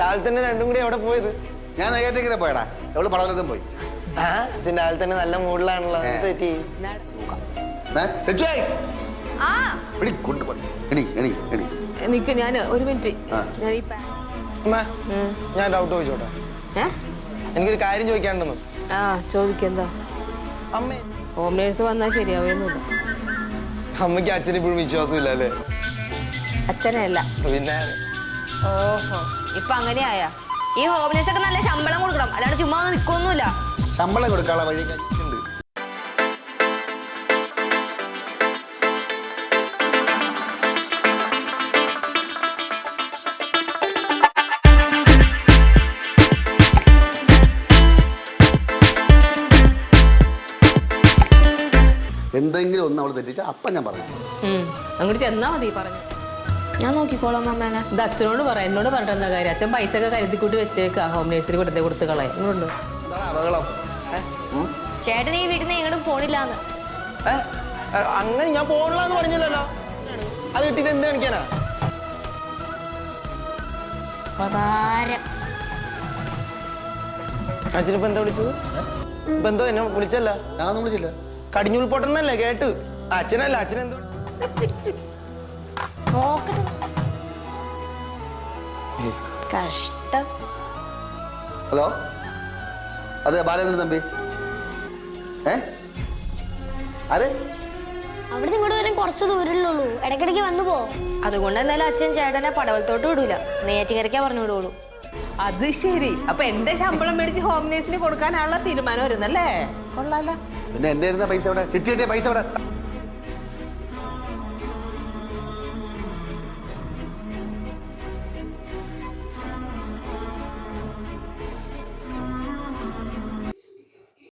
രാവിലെ തന്നെ രണ്ടും കൂടി എവിടെ പോയത്? ഞാൻ നെയ്യാറ്റിങ്ങനെ പോയടാ. എവിടെ പടവലത്തും പോയി. ആ അച്ഛൻ രാവിലെ തന്നെ നല്ല മൂഡിലാണല്ലോ. തെറ്റി. ഏ, ലച്ചുവേ, ആ. എണീ, കൊണ്ടുപോടി. എണീ, എണീ, എണീ. നിക്ക് ഞാൻ ഒരു മിനിറ്റ്. ഞാൻ ഈ പാ- അമ്മ ഞാൻ ഡൗട്ട് ചോദിച്ചോട്ടെ? ഏ? എനിക്കൊരു കാര്യം ചോദിക്കാണ്ടെന്ന് ആ ചോദിക്കെന്താ അമ്മേ. ഹോം നേഴ്സ് വന്നാൽ ശരിയാവുന്നില്ല അമ്മയ്ക്ക് അച്ഛന് ഇപ്പോഴും വിശ്വാസമില്ല അല്ലേ? അച്ഛനല്ല പിന്നെ? ഓഹോ. ഇപ്പൊ അങ്ങനെയായ. ഈ ഹോംനെസ് ഒക്കെ നല്ല ശമ്പളം കൊടുക്കണം. അല്ലാണ്ട് ചുമ്മാ ഒന്നും നിൽക്കൊന്നുമില്ല ശമ്പളം കൊടുക്കാനുള്ള വഴി ഉണ്ട് എന്തെങ്കിലും ഒന്ന് അവൾ തെറ്റിച്ചാ അപ്പം ഞാൻ പറഞ്ഞു അങ്ങോട്ട് ചെന്നാ മതി പറഞ്ഞു ഞാൻ നോക്കിക്കോളാം അമ്മേനെ ഇത് അച്ഛനോട് പറ എന്നോട് പറഞ്ഞിട്ട് എന്താ കാര്യം? അച്ഛൻ പൈസ ഒക്കെ കരുതിക്കൂട്ടി വെച്ചേക്കാ ഹോം നേഴ്സിൽ വെറുതെ കൊടുത്ത് കളയാം ഇങ്ങോട്ട്. അപകടം? ചേട്ടൻ ഈ വീട്ടിൽ നിന്ന് എങ്ങോട്ടും പോണില്ലാന്ന്. ഏ, ഏ, അങ്ങനെ ഞാൻ പോകണില്ലാന്ന് പറഞ്ഞില്ലല്ലോ. അത് കിട്ടിയിട്ട് എന്ത് കാണിക്കാനാ? പ്രകാരം അച്ഛനിപ്പോ എന്താ വിളിച്ചത്? ഇപ്പൊ എന്തോ എന്നെ വിളിച്ചല്ല? ഞാനൊന്നും വിളിച്ചില്ല. കടിഞ്ഞുൾ പൊട്ടണല്ലേ കേട്ട്. അച്ഛനല്ല അച്ഛനെന്തോ നോക്കട്ടെ കഷ്ടം. ഹലോ? അതെ ബാലേന്ദ്രൻ തമ്പി. ഏ? ആരെ? അവിടെ ഇങ്ങോട്ട് വരാൻ കുറച്ച് ദൂരമുള്ളൂ ഇടയ്ക്കിടയ്ക്ക് വന്നു പോ. അതുകൊണ്ട് എന്തായാലും അച്ഛൻ ചേട്ടനെ പടവലത്തോട്ട് വിടൂല. നെയ്യാറ്റിക്കരയ്ക്കാ പറഞ്ഞു വിടുള്ളൂ അത് ശരി. അപ്പൊ എന്റെ ശമ്പളം മേടിച്ച് ഹോം നേഴ്സിന് കൊടുക്കാനുള്ള തീരുമാനം വരുന്നല്ലേ? കൊള്ളാലോ. പിന്നെ എന്റെ ഇരുന്ന പൈസ ഇവിടെ ചിട്ടി പൈസ എവിടെ?